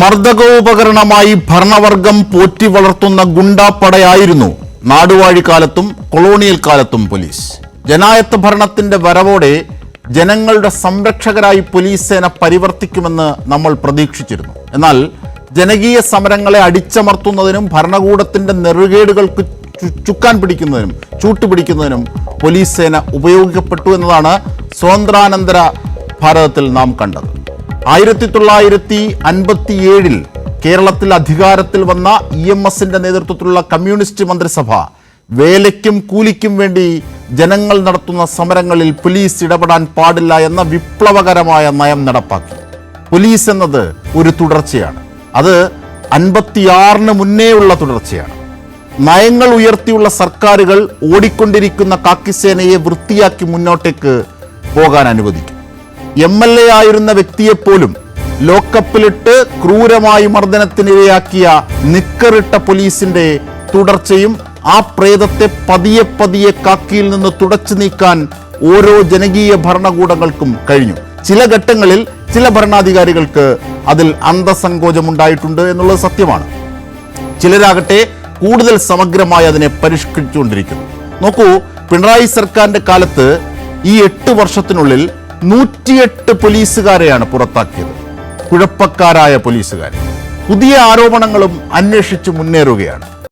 മർദ്ദകോപകരണമായി ഭരണവർഗം പോറ്റി വളർത്തുന്ന ഗുണ്ടാപ്പടയായിരുന്നു നാടുവാഴിക്കാലത്തും കൊളോണിയൽ കാലത്തും പോലീസ്. ജനായത്ത് ഭരണത്തിന്റെ വരവോടെ ജനങ്ങളുടെ സംരക്ഷകരായി പോലീസ് സേന പരിവർത്തിക്കുമെന്ന് നമ്മൾ പ്രതീക്ഷിച്ചിരുന്നു. എന്നാൽ ജനകീയ സമരങ്ങളെ അടിച്ചമർത്തുന്നതിനും ഭരണകൂടത്തിന്റെ നെറുകേടുകൾക്ക് ചുക്കാൻ പിടിക്കുന്നതിനും ചൂട്ടുപിടിക്കുന്നതിനും പോലീസ് സേന ഉപയോഗിക്കപ്പെട്ടു എന്നതാണ് സ്വാതന്ത്ര്യാനന്തര ഭാരതത്തിൽ നാം കണ്ടത്. ആയിരത്തി തൊള്ളായിരത്തി അൻപത്തി ഏഴിൽ കേരളത്തിൽ അധികാരത്തിൽ വന്ന ഇ എം എസിന്റെ നേതൃത്വത്തിലുള്ള കമ്മ്യൂണിസ്റ്റ് മന്ത്രിസഭ വേലയ്ക്കും കൂലിക്കും വേണ്ടി ജനങ്ങൾ നടത്തുന്ന സമരങ്ങളിൽ പോലീസ് ഇടപെടാൻ പാടില്ല എന്ന വിപ്ലവകരമായ നയം നടപ്പാക്കി. പോലീസ് എന്നത് ഒരു തുടർച്ചയാണ്. അത് അൻപത്തിയാറിന് മുന്നേയുള്ള തുടർച്ചയാണ്. നയങ്ങൾ ഉയർത്തിയുള്ള സർക്കാരുകൾ ഓടിക്കൊണ്ടിരിക്കുന്ന കാക്കിസേനയെ വൃത്തിയാക്കി മുന്നോട്ടേക്ക് പോകാൻ അനുവദിക്കും. എം എൽ എ ആയിരുന്ന വ്യക്തിയെപ്പോലും ലോക്കപ്പിലിട്ട് ക്രൂരമായി മർദ്ദനത്തിനിരയാക്കിയ നിക്കറിട്ട പോലീസിന്റെ തുടർച്ചയും ആ പ്രേതത്തെ പതിയെ പതിയെ കാക്കിയിൽ നിന്ന് തുടച്ചു നീക്കാൻ ഓരോ ജനകീയ ഭരണകൂടങ്ങൾക്കും കഴിഞ്ഞു. ചില ഘട്ടങ്ങളിൽ ചില ഭരണാധികാരികൾക്ക് അതിൽ അന്തസങ്കോചമുണ്ടായിട്ടുണ്ട് എന്നുള്ളത് സത്യമാണ്. ചിലരാകട്ടെ കൂടുതൽ സമഗ്രമായി അതിനെ പരിഷ്കരിച്ചുകൊണ്ടിരിക്കുന്നു. നോക്കൂ പിണറായി സർക്കാരിന്റെ കാലത്ത് ഈ എട്ട് വർഷത്തിനുള്ളിൽ നൂറ്റിയെട്ട് പോലീസുകാരെയാണ് പുറത്താക്കിയത്. കുഴപ്പക്കാരായ പോലീസുകാരെ പുതിയ ആരോപണങ്ങളും അന്വേഷിച്ച് മുന്നേറുകയാണ്.